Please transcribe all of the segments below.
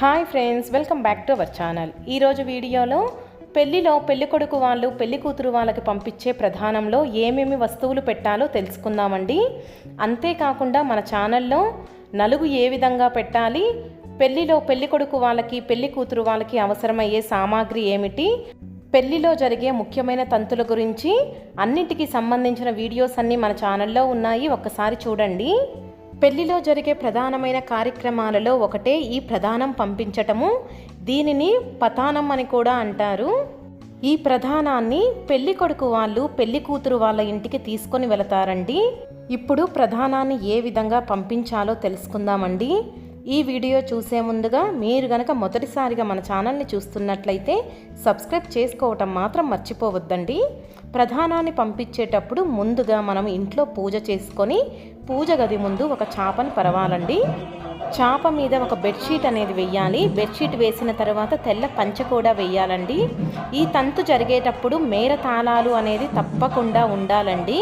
Hi friends welcome back to our channel. ఈరోజు వీడియోలో పెళ్ళిలో పెళ్ళి కొడుకు వాళ్ళు పెళ్ళి కూతురు వాళ్ళకి పంపించే ప్రధానంలో ఏమేమి వస్తువులు పెట్టాలో తెలుసుకుందామండి. అంతేకాకుండా మన ఛానల్లో నలుగు ఏ విధంగా పెట్టాలి పెళ్ళిలో పెళ్ళి కొడుకు వాళ్ళకి పెళ్ళి కూతురు వాళ్ళకి అవసరమయ్యే సామాగ్రి ఏమిటి పెళ్ళిలో జరిగే ముఖ్యమైన తంతుల గురించి అన్నిటికీ సంబంధించిన వీడియోస్ అన్నీ మన ఛానల్లో ఉన్నాయి. ఒక్కసారి చూడండి. పెళ్ళిలో జరిగే ప్రధానమైన కార్యక్రమాలలో ఒకటే ఈ ప్రధానం పంపించటము. దీనిని పతానం అని కూడా అంటారు. ఈ ప్రధానాన్ని పెళ్ళి కొడుకు వాళ్ళు పెళ్ళి కూతురు వాళ్ళ ఇంటికి తీసుకొని వెళతారండి. ఇప్పుడు ప్రధానాన్ని ఏ విధంగా పంపించాలో తెలుసుకుందామండి. ఈ వీడియో చూసే ముందుగా మీరు గనక మొదటిసారిగా మన ఛానల్ని చూస్తున్నట్లయితే సబ్స్క్రైబ్ చేసుకోవటం మాత్రం మర్చిపోవద్దండి. ప్రధానాన్ని పంపించేటప్పుడు ముందుగా మనం ఇంట్లో పూజ చేసుకొని పూజ గది ముందు ఒక చాపను పరవాలండి. చాప మీద ఒక బెడ్షీట్ అనేది వెయ్యాలి. బెడ్షీట్ వేసిన తర్వాత తెల్ల పంచ కూడా వెయ్యాలండి. ఈ తంతు జరిగేటప్పుడు మేర తాళాలు అనేది తప్పకుండా ఉండాలండి.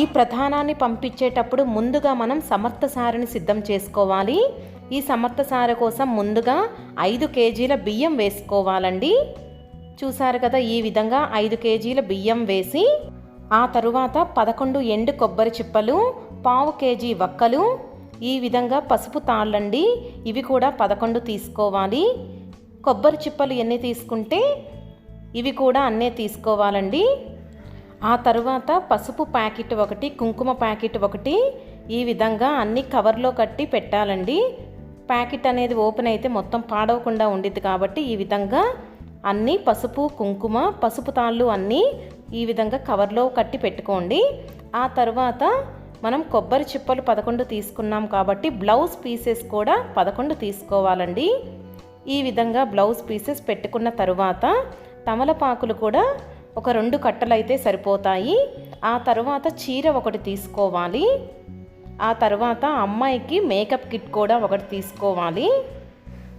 ఈ ప్రధానాన్ని పంపించేటప్పుడు ముందుగా మనం సమర్థసారిని సిద్ధం చేసుకోవాలి. ఈ సమర్థసార కోసం ముందుగా ఐదు కేజీల బియ్యం వేసుకోవాలండి. చూసారు కదా ఈ విధంగా ఐదు కేజీల బియ్యం వేసి ఆ తరువాత పదకొండు ఎండు కొబ్బరి చిప్పలు పావు కేజీ వక్కలు ఈ విధంగా పసుపు తాళ్ళండి. ఇవి కూడా పదకొండు తీసుకోవాలి. కొబ్బరి చిప్పలు ఎన్ని తీసుకుంటే ఇవి కూడా అన్నే తీసుకోవాలండి. ఆ తరువాత పసుపు ప్యాకెట్ ఒకటి కుంకుమ ప్యాకెట్ ఒకటి ఈ విధంగా అన్ని కవర్లో కట్టి పెట్టాలండి. ప్యాకెట్ అనేది ఓపెన్ అయితే మొత్తం పాడవకుండా ఉండిద్ది కాబట్టి ఈ విధంగా అన్నీ పసుపు కుంకుమ పసుపు తాళ్ళు అన్నీ ఈ విధంగా కవర్లో కట్టి పెట్టుకోండి. ఆ తర్వాత మనం కొబ్బరి చిప్పలు పదకొండు తీసుకున్నాం కాబట్టి బ్లౌజ్ పీసెస్ కూడా పదకొండు తీసుకోవాలండి. ఈ విధంగా బ్లౌజ్ పీసెస్ పెట్టుకున్న తరువాత తమలపాకులు కూడా ఒక రెండు కట్టలు అయితే సరిపోతాయి. ఆ తర్వాత చీర ఒకటి తీసుకోవాలి. ఆ తర్వాత అమ్మాయికి మేకప్ కిట్ కూడా ఒకటి తీసుకోవాలి.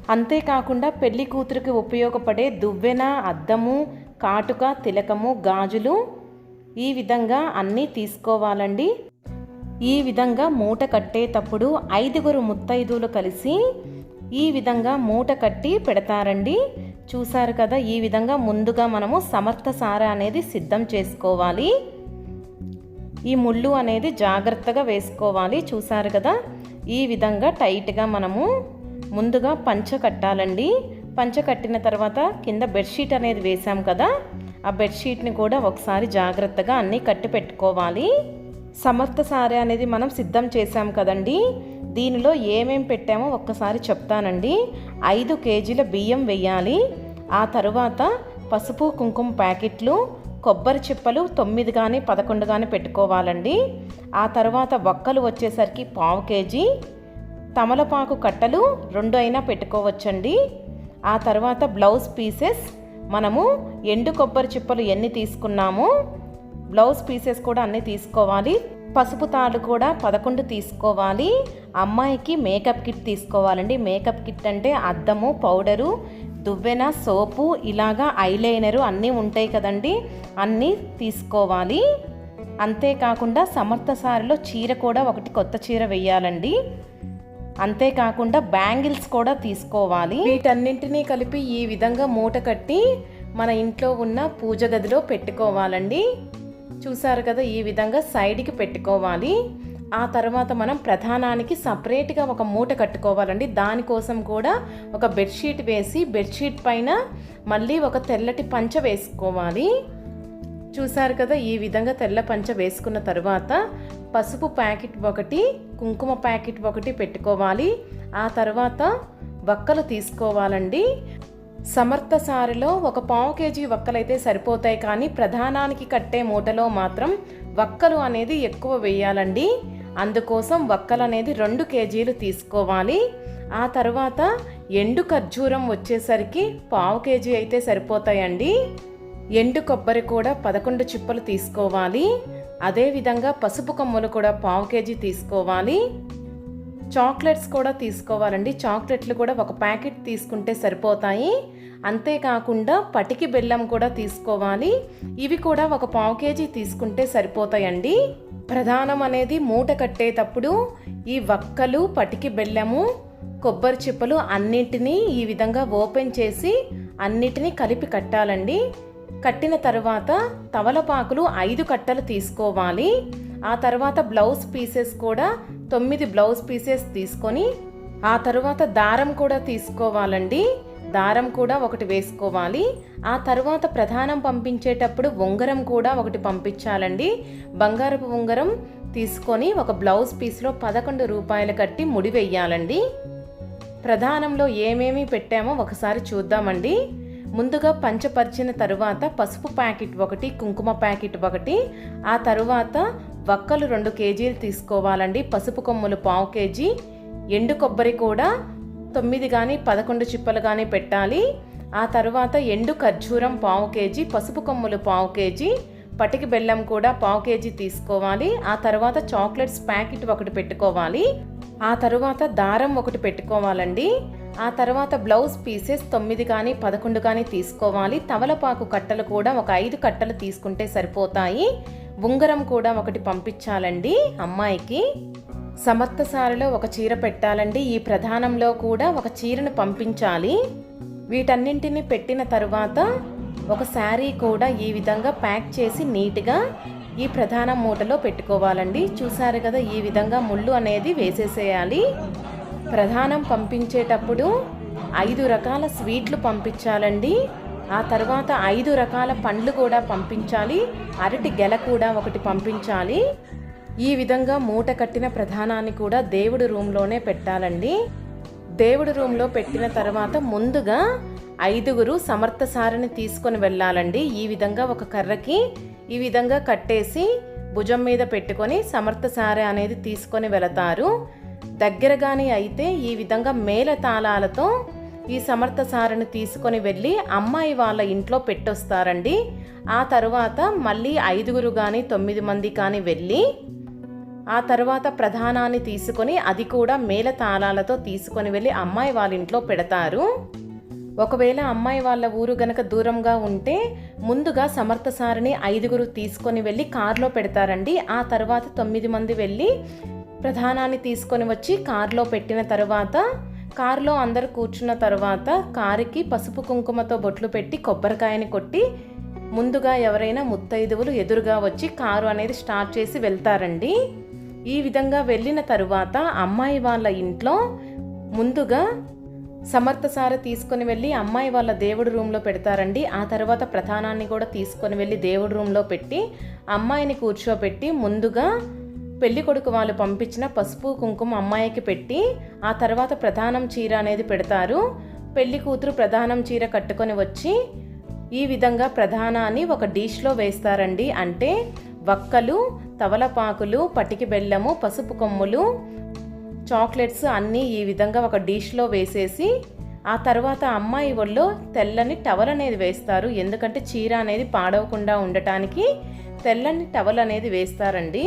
అంతేకాకుండా పెళ్ళి కూతురికి ఉపయోగపడే దువ్వెన అద్దము కాటుక తిలకము గాజులు ఈ విధంగా అన్నీ తీసుకోవాలండి. ఈ విధంగా మూట కట్టేటప్పుడు ఐదుగురు ముత్తైదువులు కలిసి ఈ విధంగా మూట కట్టి పెడతారండి. చూసారు కదా ఈ విధంగా ముందుగా మనము సమర్థ సార అనేది సిద్ధం చేసుకోవాలి. ఈ ముళ్ళు అనేది జాగ్రత్తగా వేసుకోవాలి. చూసారు కదా? ఈ విధంగా టైట్గా మనము ముందుగా పంచ కట్టాలండి. పంచ కట్టిన తర్వాత కింద బెడ్షీట్ అనేది వేసాం కదా? ఆ బెడ్షీట్ని కూడా ఒకసారి జాగ్రత్తగా అన్నీ కట్టి పెట్టుకోవాలి. సమర్థ సారే అనేది మనం సిద్ధం చేసాం కదండి. దీనిలో ఏమేం పెట్టామో ఒక్కసారి చెప్తానండి. ఐదు కేజీల బియ్యం వేయాలి. ఆ తరువాత పసుపు కుంకుమ ప్యాకెట్లు కొబ్బరి చిప్పలు తొమ్మిది కానీ పదకొండు కానీ పెట్టుకోవాలండి. ఆ తర్వాత వక్కలు వచ్చేసరికి పావు కేజీ తమలపాకు కట్టలు రెండు అయినా పెట్టుకోవచ్చండి. ఆ తర్వాత బ్లౌజ్ పీసెస్ మనము ఎండు కొబ్బరి చిప్పలు ఎన్ని తీసుకున్నామో బ్లౌజ్ పీసెస్ కూడా అన్నీ తీసుకోవాలి. పసుపు తాళ్ళు కూడా పదకొండు తీసుకోవాలి. అమ్మాయికి మేకప్ కిట్ తీసుకోవాలండి. మేకప్ కిట్ అంటే అద్దము పౌడరు దువ్వెన సోపు ఇలాగా ఐలైనరు అన్నీ ఉంటాయి కదండి. అన్నీ తీసుకోవాలి. అంతేకాకుండా సమర్థసారిలో చీర కూడా ఒకటి కొత్త చీర వేయాలండి అంతేకాకుండా బ్యాంగిల్స్ కూడా తీసుకోవాలి. వీటన్నింటినీ కలిపి ఈ విధంగా మూట కట్టి మన ఇంట్లో ఉన్న పూజ గదిలో పెట్టుకోవాలండి. చూసారు కదా ఈ విధంగా సైడ్కి పెట్టుకోవాలి. ఆ తర్వాత మనం ప్రధానానికి సపరేట్గా ఒక మూట కట్టుకోవాలండి. దానికోసం కూడా ఒక బెడ్షీట్ వేసి బెడ్షీట్ పైన మళ్ళీ ఒక తెల్లటి పంచ వేసుకోవాలి. చూసారు కదా ఈ విధంగా తెల్ల పంచ వేసుకున్న తర్వాత పసుపు ప్యాకెట్ ఒకటి కుంకుమ ప్యాకెట్ ఒకటి పెట్టుకోవాలి. ఆ తర్వాత వక్కలు తీసుకోవాలండి. సమర్థ సారిలో ఒక పావు కేజీ వక్కలైతే సరిపోతాయి. కానీ ప్రధానానికి కట్టే మూటలో మాత్రం వక్కలు అనేది ఎక్కువ వేయాలండి. అందుకోసం వక్కలు అనేది రెండు కేజీలు తీసుకోవాలి. ఆ తర్వాత ఎండు ఖర్జూరం వచ్చేసరికి పావు కేజీ అయితే సరిపోతాయండి. ఎండు కొబ్బరి కూడా పదకొండు చిప్పలు తీసుకోవాలి. అదేవిధంగా పసుపు కొమ్మలు కూడా పావు కేజీ తీసుకోవాలి. చాక్లెట్స్ కూడా తీసుకోవాలండి. చాక్లెట్లు కూడా ఒక ప్యాకెట్ తీసుకుంటే సరిపోతాయి. అంతేకాకుండా పటికి బెల్లం కూడా తీసుకోవాలి. ఇవి కూడా ఒక పావు కేజీ తీసుకుంటే సరిపోతాయండి. ప్రధానం అనేది మూట కట్టేటప్పుడు ఈ వక్కలు పటికి బెల్లము కొబ్బరి చిప్పలు అన్నిటినీ ఈ విధంగా ఓపెన్ చేసి అన్నిటినీ కలిపి కట్టాలండి. కట్టిన తర్వాత తవలపాకులు ఐదు కట్టలు తీసుకోవాలి. ఆ తర్వాత బ్లౌజ్ పీసెస్ కూడా తొమ్మిది బ్లౌజ్ పీసెస్ తీసుకొని ఆ తర్వాత దారం కూడా తీసుకోవాలండి. దారం కూడా ఒకటి వేసుకోవాలి. ఆ తర్వాత ప్రధానం పంపించేటప్పుడు ఉంగరం కూడా ఒకటి పంపించాలండి. బంగారపు ఉంగరం తీసుకొని ఒక బ్లౌజ్ పీస్లో పదకొండు రూపాయలు కట్టి ముడి వెయ్యాలండి. ప్రధానంలో ఏమేమి పెట్టామో ఒకసారి చూద్దామండి. ముందుగా పంచపరిచిన తరువాత పసుపు ప్యాకెట్ ఒకటి కుంకుమ ప్యాకెట్ ఒకటి. ఆ తరువాత వక్కలు రెండు కేజీలు తీసుకోవాలండి. పసుపు కొమ్ములు పావు కేజీ. ఎండు కొబ్బరి కూడా తొమ్మిది కానీ పదకొండు చిప్పలు కానీ పెట్టాలి. ఆ తర్వాత ఎండు ఖర్జూరం పావు కేజీ పసుపు కొమ్ములు పావు కేజీ పటికి బెల్లం కూడా పావు కేజీ తీసుకోవాలి. ఆ తర్వాత చాక్లెట్స్ ప్యాకెట్ ఒకటి పెట్టుకోవాలి. ఆ తర్వాత దారం ఒకటి పెట్టుకోవాలండి. ఆ తర్వాత బ్లౌజ్ పీసెస్ తొమ్మిది కానీ పదకొండు కానీ తీసుకోవాలి. తవలపాకు కట్టలు కూడా ఒక ఐదు కట్టలు తీసుకుంటే సరిపోతాయి. ఉంగరం కూడా ఒకటి పంపించాలండి అమ్మాయికి. సమర్థసారిలో ఒక చీర పెట్టాలండి. ఈ ప్రధానంలో కూడా ఒక చీరను పంపించాలి. వీటన్నింటిని పెట్టిన తరువాత ఒక శారీ కూడా ఈ విధంగా ప్యాక్ చేసి నీట్గా ఈ ప్రధాన మూటలో పెట్టుకోవాలండి. చూసారు కదా ఈ విధంగా ముళ్ళు అనేది వేసేసేయాలి. ప్రధానం పంపించేటప్పుడు ఐదు రకాల స్వీట్లు పంపించాలండి. ఆ తర్వాత ఐదు రకాల పండ్లు కూడా పంపించాలి. అరటి గెల కూడా ఒకటి పంపించాలి. ఈ విధంగా మూట కట్టిన ప్రధానాన్ని కూడా దేవుడి రూమ్లోనే పెట్టాలండి. దేవుడి రూమ్లో పెట్టిన తర్వాత ముందుగా ఐదుగురు సమర్థ సారిని తీసుకొని వెళ్ళాలండి. ఈ విధంగా ఒక కర్రకి ఈ విధంగా కట్టేసి భుజం మీద పెట్టుకొని సమర్థ సారె అనేది తీసుకొని వెళతారు. దగ్గరగాని అయితే ఈ విధంగా మేల తాళాలతో ఈ సమర్థ సారను తీసుకొని వెళ్ళి అమ్మాయి వాళ్ళ ఇంట్లో పెట్టొస్తారండి. ఆ తరువాత మళ్ళీ ఐదుగురు కానీ తొమ్మిది మంది కానీ వెళ్ళి ఆ తర్వాత ప్రధానాన్ని తీసుకొని అది కూడా మేల తాళాలతో తీసుకొని వెళ్ళి అమ్మాయి వాళ్ళ ఇంట్లో పెడతారు. ఒకవేళ అమ్మాయి వాళ్ళ ఊరు గనక దూరంగా ఉంటే ముందుగా సమర్థసారిని ఐదుగురు తీసుకొని వెళ్ళి కారులో పెడతారండి. ఆ తర్వాత తొమ్మిది మంది వెళ్ళి ప్రధానాన్ని తీసుకొని వచ్చి కారులో పెట్టిన తర్వాత కారులో అందరు కూర్చున్న తర్వాత కారుకి పసుపు కుంకుమతో బొట్లు పెట్టి కొబ్బరికాయని కొట్టి ముందుగా ఎవరైనా ముత్తైదువులు ఎదురుగా వచ్చి కారు అనేది స్టార్ట్ చేసి వెళ్తారండి. ఈ విధంగా వెళ్ళిన తరువాత అమ్మాయి వాళ్ళ ఇంట్లో ముందుగా సమర్థసార తీసుకొని వెళ్ళి అమ్మాయి వాళ్ళ దేవుడి రూమ్లో పెడతారండి. ఆ తర్వాత ప్రధానాన్ని కూడా తీసుకొని వెళ్ళి దేవుడి రూమ్లో పెట్టి అమ్మాయిని కూర్చోబెట్టి ముందుగా పెళ్ళి కొడుకు వాళ్ళు పంపించిన పసుపు కుంకుమ అమ్మాయికి పెట్టి ఆ తర్వాత ప్రధానం చీర అనేది పెడతారు. పెళ్ళి కూతురు ప్రధానం చీర కట్టుకొని వచ్చి ఈ విధంగా ప్రధానాన్ని ఒక డిష్లో వేస్తారండి. అంటే వక్కలు తవలపాకులు పటికి బెల్లము పసుపు కొమ్ములు చాక్లెట్స్ అన్నీ ఈ విధంగా ఒక డిష్లో వేసేసి ఆ తర్వాత అమ్మాయి ఒళ్ళో తెల్లని టవల్ అనేది వేస్తారు. ఎందుకంటే చీర అనేది పాడవకుండా ఉండటానికి తెల్లని టవల్ అనేది వేస్తారండి.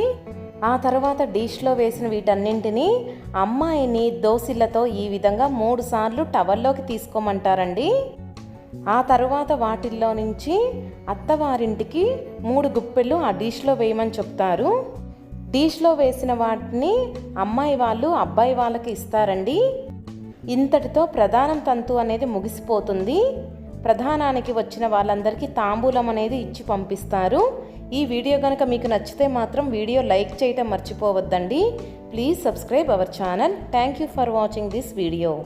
ఆ తర్వాత డిష్లో వేసిన వీటన్నింటినీ అమ్మాయిని దోశలతో ఈ విధంగా మూడు సార్లు టవల్లోకి తీసుకోమంటారండి. ఆ తరువాత వాటిల్లో నుంచి అత్తవారింటికి మూడు గుప్పెళ్ళు ఆ డిష్లో వేయమని చెప్తారు. డిష్లో వేసిన వాటిని అమ్మాయి వాళ్ళు అబ్బాయి వాళ్ళకి ఇస్తారండి. ఇంతటితో ప్రధానం తంతు అనేది ముగిసిపోతుంది. ప్రధానానికి వచ్చిన వాళ్ళందరికీ తాంబూలం అనేది ఇచ్చి పంపిస్తారు. ఈ వీడియో కనుక మీకు నచ్చితే మాత్రం వీడియో లైక్ చేయటం మర్చిపోవద్దండి. Please subscribe our channel. Thank you for watching this video.